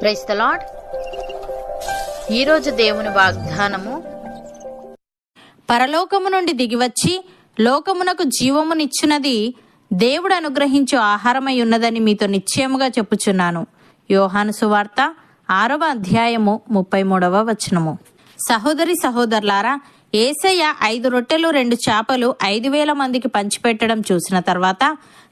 Price the lord ఈరోజు దేవుని వాగ్దానము పరలోకము నుండి దిగివచ్చి లోకమునకు జీవమునిచ్చునది దేవుడు అనుగ్రహించు ఆహారమై ఉన్నదని మీతో నిశ్చయముగా చెప్పుచున్నాను. యోహాను సువార్త ఆరవ అధ్యాయము ముప్పై మూడవ వచనము. సహోదరి సహోదరులారా ఏసయ్య ఐదు రొట్టెలు రెండు చేపలు ఐదు వేల మందికి పంచిపెట్టడం చూసిన తర్వాత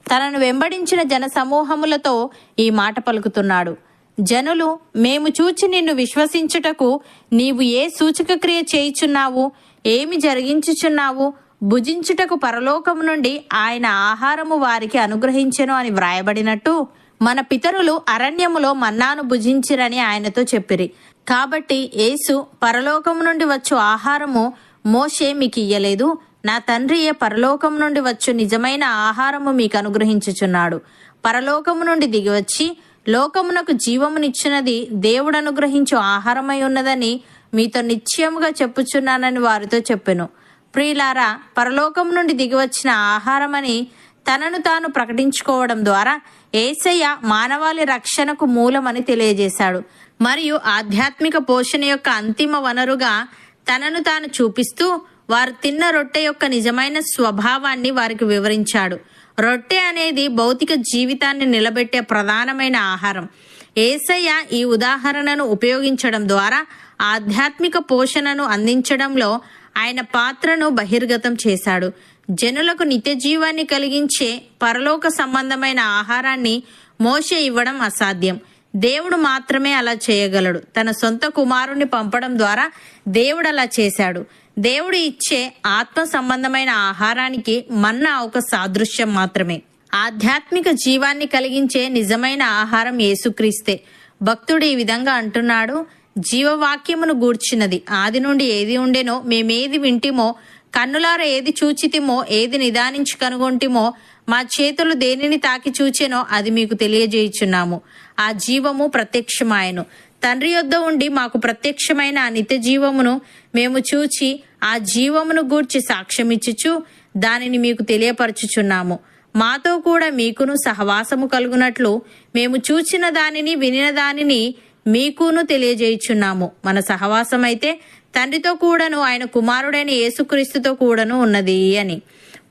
తనను వెంబడించిన జన సమూహములతో ఈ మాట పలుకుతున్నాడు. జనులు మేము చూచి నిన్ను విశ్వసించుటకు నీవు ఏ సూచక క్రియ చేయుచున్నావు? ఏమి జరిగించుచున్నావు? భుజించుటకు పరలోకము నుండి ఆయన ఆహారము వారికి అనుగ్రహించెను అని వ్రాయబడినట్టు మన పితరులు అరణ్యములో మన్నాను భుజించిరని ఆయనతో చెప్పిరి. కాబట్టి యేసు పరలోకము నుండి వచ్చు ఆహారము మోషే మీకు ఇయ్యలేదు నా తండ్రియే పరలోకం నుండి వచ్చు నిజమైన ఆహారము మీకు అనుగ్రహించుచున్నాడు పరలోకము నుండి దిగివచ్చి లోకమునకు జీవమునిచ్చినది దేవుడు అనుగ్రహించు ఆహారమై ఉన్నదని మీతో నిశ్చయముగా చెప్పుచున్నానని వారితో చెప్పెను. ప్రియులారా పరలోకం నుండి దిగివచ్చిన ఆహారమని తనను తాను ప్రకటించుకోవడం ద్వారా ఏసయ్య మానవాళి రక్షణకు మూలమని తెలియజేశాడు. మరియు ఆధ్యాత్మిక పోషణ యొక్క అంతిమ వనరుగా తనను తాను చూపిస్తూ వారు తిన్న రొట్టె యొక్క నిజమైన స్వభావాన్ని వారికి వివరించాడు. రొట్టె అనేది భౌతిక జీవితాన్ని నిలబెట్టే ప్రధానమైన ఆహారం. ఏసయ్య ఈ ఉదాహరణను ఉపయోగించడం ద్వారా ఆధ్యాత్మిక పోషణను అందించడంలో ఆయన పాత్రను బహిర్గతం చేశాడు. జనులకు నిత్య జీవాన్ని కలిగించే పరలోక సంబంధమైన ఆహారాన్ని మోషే ఇవ్వడం అసాధ్యం. దేవుడు మాత్రమే అలా చేయగలడు. తన సొంత కుమారుణ్ణి పంపడం ద్వారా దేవుడు అలా చేశాడు. దేవుడు ఇచ్చే ఆత్మ సంబంధమైన ఆహారానికి మన్నా ఒక సాదృశ్యం మాత్రమే. ఆధ్యాత్మిక జీవాన్ని కలిగించే నిజమైన ఆహారం యేసుక్రీస్తే. భక్తుడు ఈ విధంగా అంటున్నాడు జీవవాక్యమును గూర్చినది. ఆది నుండి ఏది ఉండెనో మేమేది వింటిమో కన్నులార ఏది చూచితిమో ఏది నిదానించి కనుగొంటిమో మా చేతులు దేనిని తాకి చూచెనో అది మీకు తెలియజేయుచున్నాము. ఆ జీవము ప్రత్యక్షమాయను. తండ్రి యొద్ద ఉండి మాకు ప్రత్యక్షమైన ఆ నిత్య జీవమును మేము చూచి ఆ జీవమును గూర్చి సాక్ష్యమిచ్చుచు దానిని మీకు తెలియపరచుచున్నాము. మాతో కూడా మీకును సహవాసము కలుగునట్లు మేము చూచిన దానిని వినిన దానిని మీకును తెలియజేయుచున్నాము. మన సహవాసం అయితే తండ్రితో కూడాను ఆయన కుమారుడైన యేసుక్రీస్తుతో కూడాను ఉన్నది అని.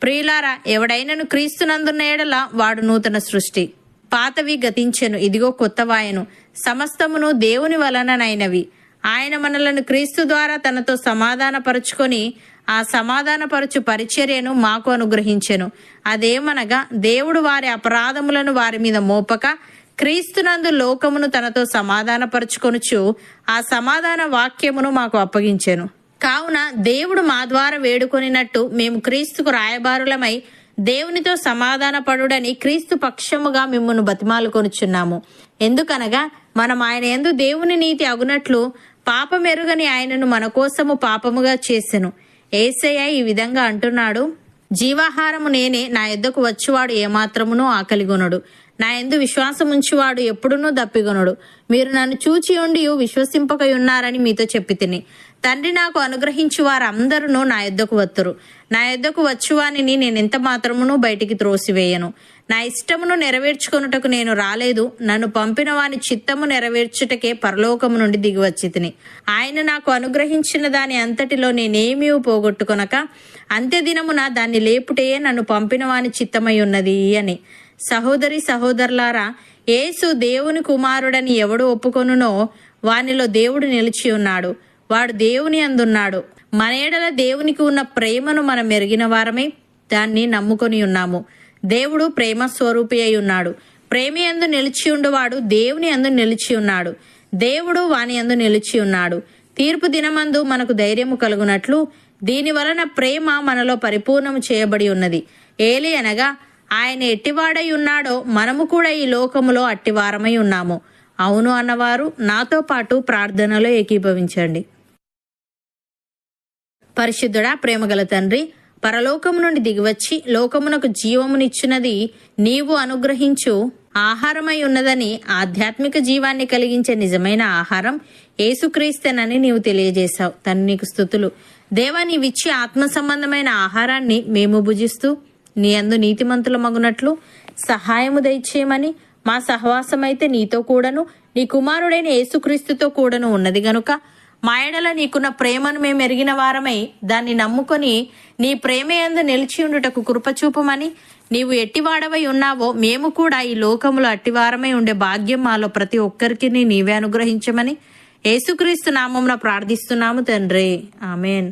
ప్రియులారా ఎవడైనను క్రీస్తునందున్న ఎడల వాడు నూతన సృష్టి. పాతవి గతించెను. ఇదిగో కొత్తవాయను సమస్తమును దేవుని వలననైనవి. ఆయన మనలను క్రీస్తు ద్వారా తనతో సమాధానపరుచుకొని ఆ సమాధానపరచు పరిచర్యను మాకు అనుగ్రహించెను. అదేమనగా దేవుడు వారి అపరాధములను వారి మీద మోపక క్రీస్తునందు లోకమును తనతో సమాధానపరుచుకొనుచు ఆ సమాధాన వాక్యమును మాకు అప్పగించెను. కావున దేవుడు మా ద్వారా వేడుకొనినట్టు మేము క్రీస్తుకు రాయబారులమై దేవునితో సమాధానపడుడని క్రీస్తు పక్షముగా మిమ్మల్ని బతిమాలుకొనుచున్నాము. ఎందుకనగా మనం ఆయన ఎందు దేవుని నీతి అగునట్లు పాపమెరుగని ఆయనను మన కోసము పాపముగా చేసెను. ఏసయ్య ఈ విధంగా అంటున్నాడు జీవాహారము నేనే నా యొద్దకు వచ్చువాడు ఏమాత్రమునో ఆకలిగొనడు. నా ఎందు విశ్వాసముంచువాడు ఎప్పుడునూ దప్పిగొనుడు. మీరు నన్ను చూచి ఉండి విశ్వసింపకై ఉన్నారని మీతో చెప్పి తిని తండ్రి నాకు అనుగ్రహించి వారందరూ నా యొద్దకు వత్తురు. నా యొద్దకు వచ్చువానిని నేను ఎంత మాత్రమును బయటికి త్రోసివేయను. నా ఇష్టమును నెరవేర్చుకొనుటకు నేను రాలేదు. నన్ను పంపిన వాని చిత్తము నెరవేర్చుటకే పరలోకము నుండి దిగివచ్చి తిని ఆయన నాకు అనుగ్రహించిన దాని అంతటిలో నేనేమీ పోగొట్టుకొనక అంత్యదినమున దాన్ని లేపుటే నన్ను పంపిన వాని చిత్తమై ఉన్నది అని. సహోదరి సహోదరులారా యేసు దేవుని కుమారుడని ఎవడు ఒప్పుకొనునో వానిలో దేవుడు నిలిచి ఉన్నాడు. వాడు దేవుని అందున్నాడు. మన ఏడల దేవునికి ఉన్న ప్రేమను మనం ఎరిగిన వారమే దాన్ని నమ్ముకొని ఉన్నాము. దేవుడు ప్రేమ స్వరూపి అయి ఉన్నాడు. ప్రేమి అందు నిలిచి ఉండువాడు దేవుని అందు నిలిచి ఉన్నాడు. దేవుడు వాని అందు నిలిచి ఉన్నాడు. తీర్పు దినమందు మనకు ధైర్యము కలుగునట్లు దీని వలన ప్రేమ మనలో పరిపూర్ణము చేయబడి ఉన్నది. ఏలి అనగా ఆయన ఎట్టివాడై ఉన్నాడో మనము కూడా ఈ లోకములో అట్టివారమై ఉన్నాము. అవును అన్నవారు నాతో పాటు ప్రార్థనలో ఏకీభవించండి. పరిశుద్ధుడా ప్రేమగల తండ్రి పరలోకము నుండి దిగివచ్చి లోకమునకు జీవమునిచ్చినది నీవు అనుగ్రహించు. ఆహారమై ఉన్నదని ఆధ్యాత్మిక జీవాన్ని కలిగించే నిజమైన ఆహారం ఏసుక్రీస్తేనని నీవు తెలియజేశావు. తను నీకు స్థుతులు. దేవా నీవిచ్చి ఆత్మ సంబంధమైన ఆహారాన్ని మేము భుజిస్తూ నీ అందు నీతిమంతుల మగునట్లు సహాయము దయచేయమని మా సహవాసమైతే నీతో కూడాను. నీ కుమారుడైన యేసుక్రీస్తుతో కూడాను ఉన్నది గనుక మా ఎడల నీకున్న ప్రేమను మేము ఎరిగిన వారమై దాన్ని నమ్ముకొని నీ ప్రేమయందు నిలిచి ఉండుటకు కృపచూపమని నీవు ఎట్టివాడవై ఉన్నావో మేము కూడా ఈ లోకములో అట్టివారమై ఉండే భాగ్యం మాలో ప్రతి ఒక్కరికి నీవే అనుగ్రహించమని యేసుక్రీస్తు నామమున ప్రార్థిస్తున్నాము తండ్రి. ఆమెన్.